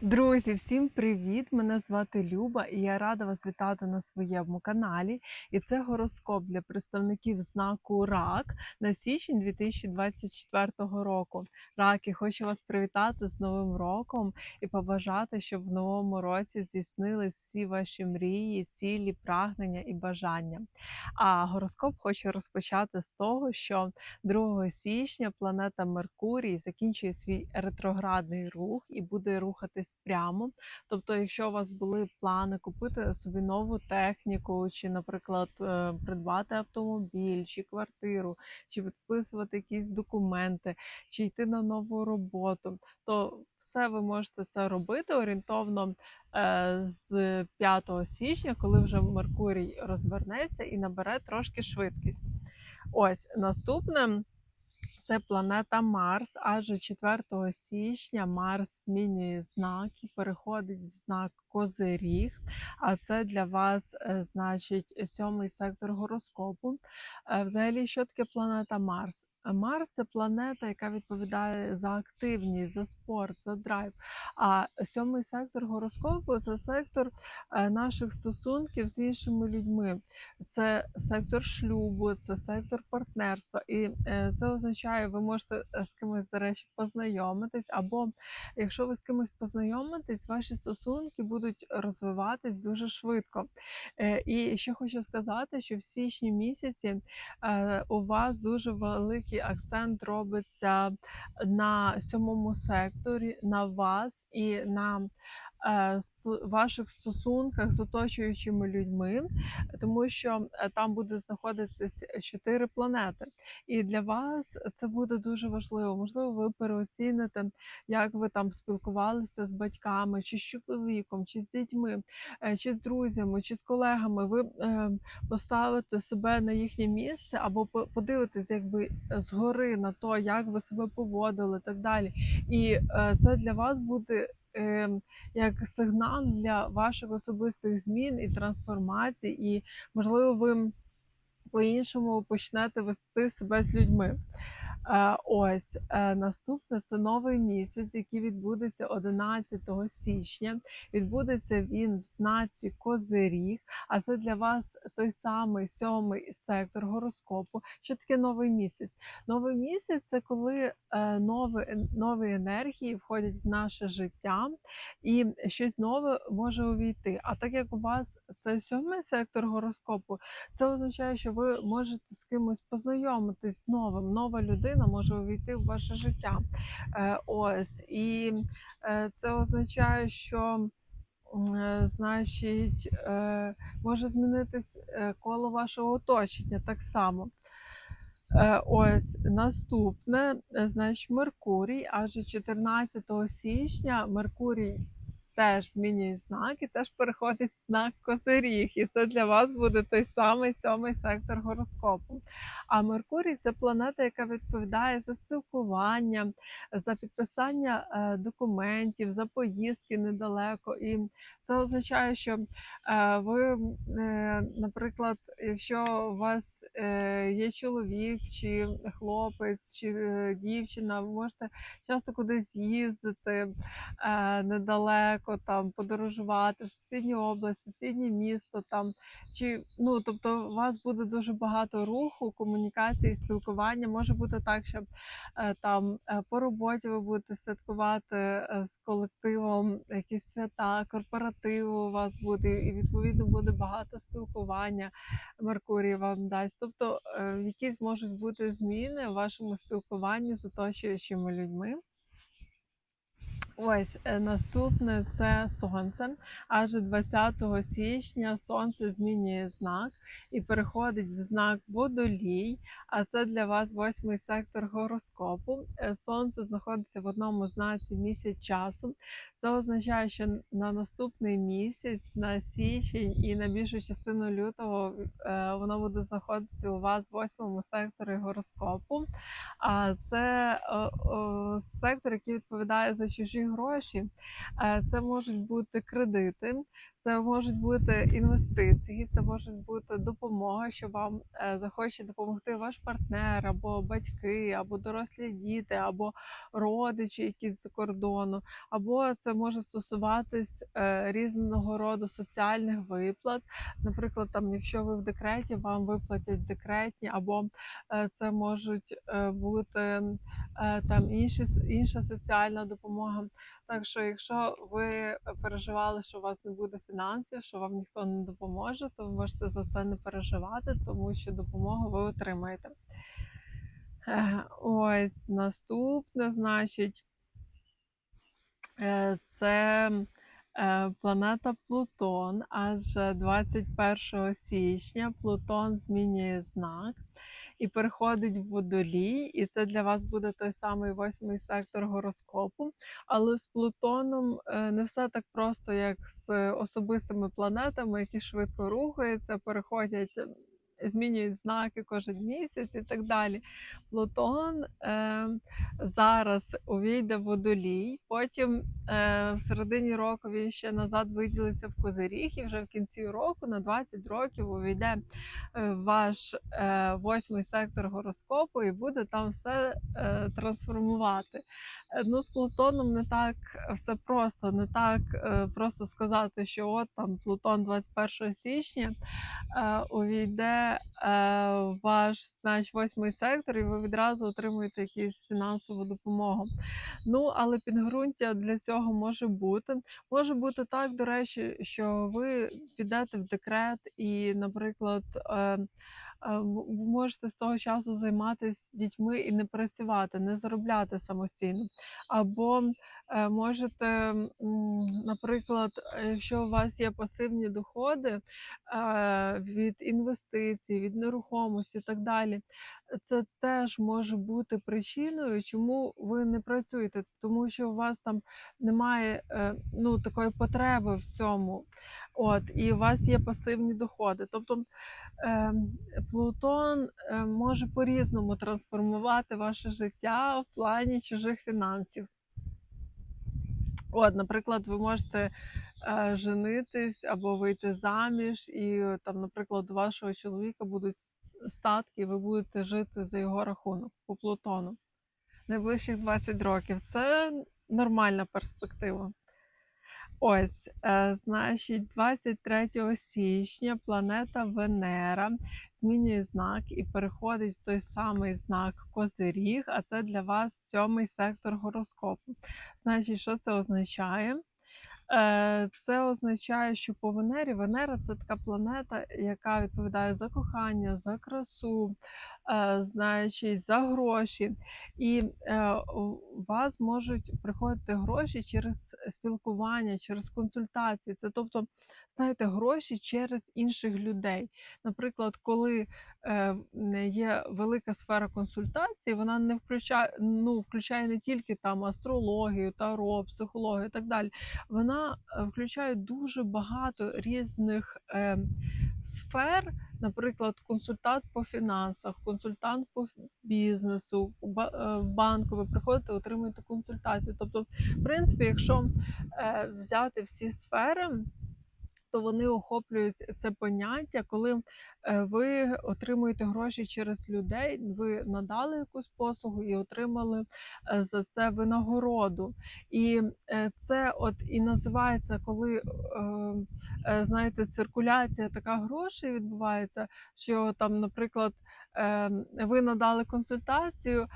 Друзі, всім привіт! Мене звати Люба і я рада вас вітати на своєму каналі. І це гороскоп для представників знаку РАК на січень 2024 року. Раки, хочу вас привітати з Новим роком і побажати, щоб в новому році здійснились всі ваші мрії, цілі, прагнення і бажання. А гороскоп хочу розпочати з того, що 2 січня планета Меркурій закінчує свій ретроградний рух і буде рухатись прямо. Тобто, якщо у вас були плани купити собі нову техніку, чи, наприклад, е, придбати автомобіль, чи квартиру, чи підписувати якісь документи, чи йти на нову роботу, то все ви можете це робити орієнтовно е, з 5 січня, коли вже Меркурій розвернеться і набере трошки швидкість. Ось наступне. Це планета Марс, адже 4 січня Марс змінює знак і переходить в знак Козиріг. А це для вас е, значить сьомий сектор гороскопу. Е, Взагалі, що таке планета Марс? Марс це планета, яка відповідає за активність, за спорт, за драйв. А сьомий сектор гороскопу це сектор е, наших стосунків з іншими людьми. Це сектор шлюбу, це сектор партнерства. І е, це означає, ви можете е, з кимось, до речі, познайомитись, або якщо ви з кимось познайомитесь, ваші стосунки будуть розвиватись дуже швидко. І ще хочу сказати, що в січні місяці у вас дуже великий акцент робиться на сьомому секторі, на вас і на ваших стосунках з оточуючими людьми, тому що е, там буде знаходитись чотири планети. І для вас це буде дуже важливо. Можливо, ви переоціните, як ви там спілкувалися з батьками, чи з чоловіком, чи з дітьми, е, чи з друзями, чи з колегами. Ви е, поставите себе на їхнє місце або подивитесь, якби е, згори на то, як ви себе поводили, так далі. І е, це для вас буде. Е, Як сигнал для ваших особистих змін і трансформацій, і можливо, ви по-іншому почнете вести себе з людьми. Е, Ось е, наступне це новий місяць, який відбудеться 11 січня. Відбудеться він в знаці Козиріг, а це для вас той самий сьомий сектор гороскопу. Що таке новий місяць? Новий місяць це коли е, нові, нові енергії входять в наше життя, і щось нове може увійти. А так як у вас це сьомий сектор гороскопу, це означає, що ви можете з кимось познайомитись новим. Нова людина може увійти в ваше життя. Е, ось і е, це означає, що. е, Значить, може змінитись коло вашого оточення так само. Ось наступне, значить, Меркурій, аж 14 січня Меркурій теж змінює знак і теж переходить знак Козиріг. І це для вас буде той самий сьомий сектор гороскопу. А Меркурій це планета, яка відповідає за спілкування, за підписання е, документів, за поїздки недалеко. І це означає, що е, ви, е, наприклад, якщо у вас є чоловік, чи хлопець, чи дівчина, ви можете часто кудись їздити е, недалеко, там подорожувати в сусідню область, в сусіднє місто, там чи ну тобто, у вас буде дуже багато руху, комунікації, спілкування. Може бути так, що е, там е, по роботі ви будете святкувати е, з колективом якісь свята, корпоративи у вас буде, і відповідно буде багато спілкування. Меркурій вам дасть. Тобто, якісь можуть бути зміни в вашому спілкуванні з оточуючими людьми. Ось е, наступне це сонце. Адже 20 січня сонце змінює знак і переходить в знак водолій. А це для вас восьмий сектор гороскопу. Е, Сонце знаходиться в одному знаці місяць часу. Це означає, що на наступний місяць, на січень і на більшу частину лютого е, воно буде знаходитися у вас в восьмому секторі гороскопу. А це сектор, який відповідає за чужі гроші. Е, Це можуть бути кредити, це можуть бути інвестиції, це може бути допомога, що вам е, захоче допомогти ваш партнер, або батьки, або дорослі діти, або родичі якісь з кордону, або це може стосуватись е, різного роду соціальних виплат. Наприклад, там, якщо ви в декреті, вам виплатять декретні, або е, це можуть бути там інші, інша соціальна допомога. Так що, якщо ви переживали, що у вас не буде фінансів, що вам ніхто не допоможе, то ви можете за це не переживати, тому що допомогу ви отримаєте. Е, Ось наступне, значить, е, це е, планета Плутон. Аж 21 січня Плутон змінює знак і переходить в водолій, і це для вас буде той самий восьмий сектор гороскопу. Але з Плутоном е, не все так просто, як з особистими планетами, які швидко рухаються, переходять. Змінюють знаки кожен місяць і так далі. Плутон е, зараз увійде в водолій, потім е, в середині року він ще назад виділиться в козиріг, і вже в кінці року на 20 років увійде е, ваш е, восьмий сектор гороскопу і буде там все е, трансформувати. Е, Ну, з Плутоном не так все просто, не так е, просто сказати, що от там Плутон 21 січня е, увійде е, ваш знач, восьмий сектор, і ви відразу отримуєте якусь фінансову допомогу. Ну, але підґрунтя для цього може бути. Може бути так, до речі, що ви підете в декрет і, наприклад, е, е, м- можете з того часу займатися дітьми і не працювати, не заробляти самостійно. Або е, можете, наприклад, е, якщо у вас є пасивні доходи від інвестицій, від нерухомості і так далі, це теж може бути причиною, чому ви не працюєте, тому що у вас там немає ну, такої потреби в цьому. От, і у вас є пасивні доходи. Тобто е, Плутон може по-різному трансформувати ваше життя в плані чужих фінансів. От, наприклад, ви можете е, женитись або вийти заміж, і там, наприклад, у вашого чоловіка будуть статки, і ви будете жити за його рахунок по Плутону. Найближчих 20 років. Це нормальна перспектива. Ось, е, значить, 23 січня планета Венера змінює знак і переходить в той самий знак Козиріг, а це для вас сьомий сектор гороскопу. Значить, що це означає? Е, Це означає, що по Венері Венера це така планета, яка відповідає за кохання, за красу, значить, за гроші. І е, у вас можуть приходити гроші через спілкування, через консультації. Це тобто, знаєте, гроші через інших людей. Наприклад, коли е, є велика сфера консультацій, вона не включає, ну, включає не тільки там астрологію, таро, психологію і так далі. Вона е, включає дуже багато різних сфер, наприклад, консультант по фінансах, консультант по бізнесу, е, в банку. Ви приходите, отримуєте консультацію. Тобто, в принципі, якщо е, взяти всі сфери. То вони охоплюють це поняття, коли е, ви отримуєте гроші через людей, ви надали якусь послугу і отримали е, за це винагороду. І е, це от і називається, коли знаєте, циркуляція така грошей відбувається, що там, наприклад, ви надали консультацію, е,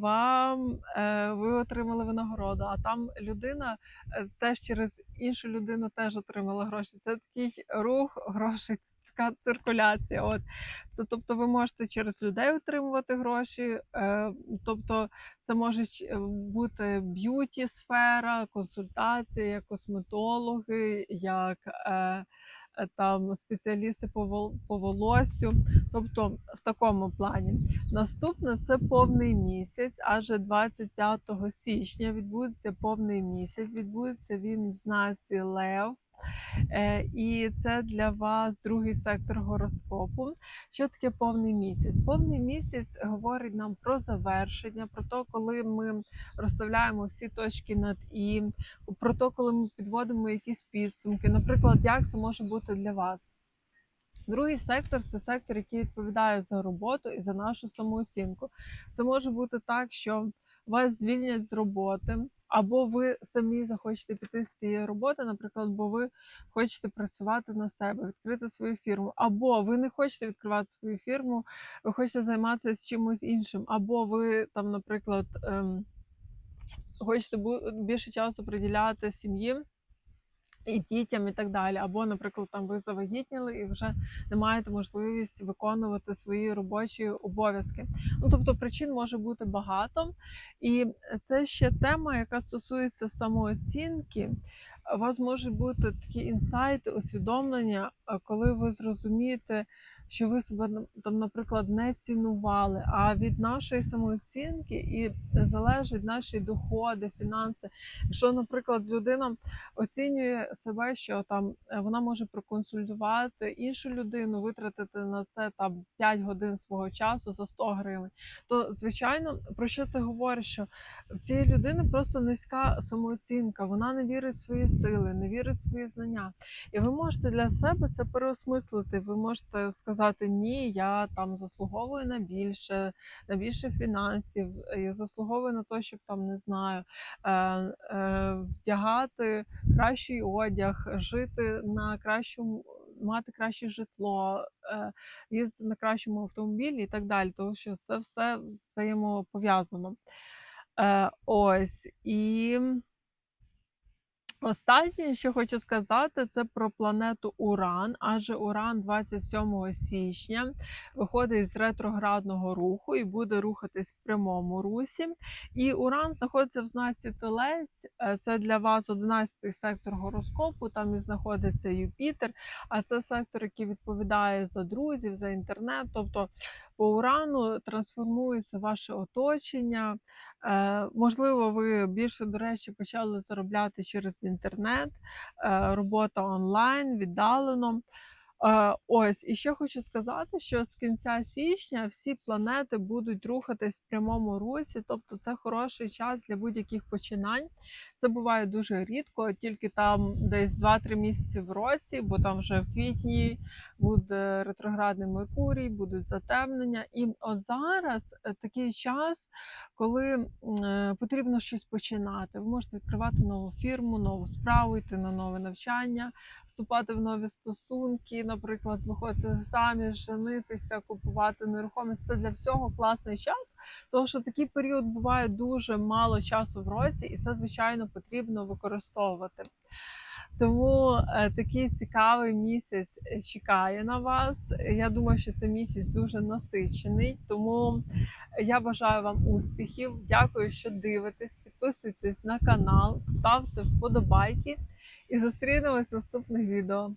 вам е, ви отримали винагороду, а там людина е, теж через іншу людину теж отримала гроші. Це такий рух грошей. Така циркуляція. От це тобто, ви можете через людей отримувати гроші, тобто це може бути б'юті сфера, консультації, як косметологи, як там спеціалісти по, вол- по волоссю. Тобто в такому плані. Наступне це повний місяць, адже 25 січня відбудеться повний місяць. Відбудеться він в знаці Лев. Е, І це для вас другий сектор гороскопу. Що таке повний місяць? Повний місяць говорить нам про завершення, про те, коли ми розставляємо всі точки над і, про те, коли ми підводимо якісь підсумки. Наприклад, як це може бути для вас? Другий сектор це сектор, який відповідає за роботу і за нашу самооцінку. Це може бути так, що вас звільнять з роботи, або ви самі захочете піти з цієї роботи, наприклад, бо ви хочете працювати на себе, відкрити свою фірму, або ви не хочете відкривати свою фірму, ви хочете займатися чимось іншим, або ви там, наприклад, ем, хочете більше часу приділяти сім'ї і дітям, і так далі. Або, наприклад, там ви завагітніли і вже не маєте можливість виконувати свої робочі обов'язки. Ну тобто причин може бути багато, і це ще тема, яка стосується самооцінки. У вас можуть бути такі інсайти, усвідомлення, коли ви зрозумієте, що ви себе там, наприклад, не цінували. А від нашої самооцінки і залежать наші доходи, фінанси. Якщо, наприклад, людина оцінює себе, що там е, вона може проконсультувати іншу людину, витратити на це там 5 годин свого часу за 100 гривень, то звичайно про що це говорить? Що в цієї людини просто низька самооцінка, вона не вірить в свої сили, не вірить в свої знання. І ви можете для себе це переосмислити. Ви можете сказати ні, я там заслуговую на більше, на більше фінансів, я заслуговую на те, щоб там не знаю, е, е, вдягати кращий одяг, жити на кращому. Мати краще житло, е, їздити на кращому автомобілі і так далі, тому що це все взаємопов'язано. Е, ось і останнє, що хочу сказати, це про планету Уран. Адже Уран 27 січня виходить з ретроградного руху і буде рухатись в прямому русі. І Уран знаходиться в знаці Телець. Е, Це для вас 11 сектор гороскопу. Там і знаходиться Юпітер. А це сектор, який відповідає за друзів, за інтернет. Тобто по урану трансформується ваше оточення. Е, можливо, ви більше, до речі, почали заробляти через інтернет, е, робота онлайн, віддалено. Е, ось, і ще хочу сказати, що з кінця січня всі планети будуть рухатись в прямому русі, тобто це хороший час для будь-яких починань. Це буває дуже рідко, тільки там десь 2-3 місяці в році, бо там вже в квітні буде ретроградний Меркурій, будуть затемнення. І от зараз е, такий час, коли е, потрібно щось починати. Ви можете відкривати нову фірму, нову справу, йти на нове навчання, вступати в нові стосунки, наприклад, виходити заміж, женитися, купувати нерухомість. Це для всього класний час, тому що такий період буває дуже мало часу в році, і це, звичайно, потрібно використовувати. Тому е, такий цікавий місяць е, чекає на вас. Я думаю, що цей місяць дуже насичений. Тому я бажаю вам успіхів. Дякую, що дивитесь. Підписуйтесь на канал, ставте вподобайки і зустрінемось в наступних відео.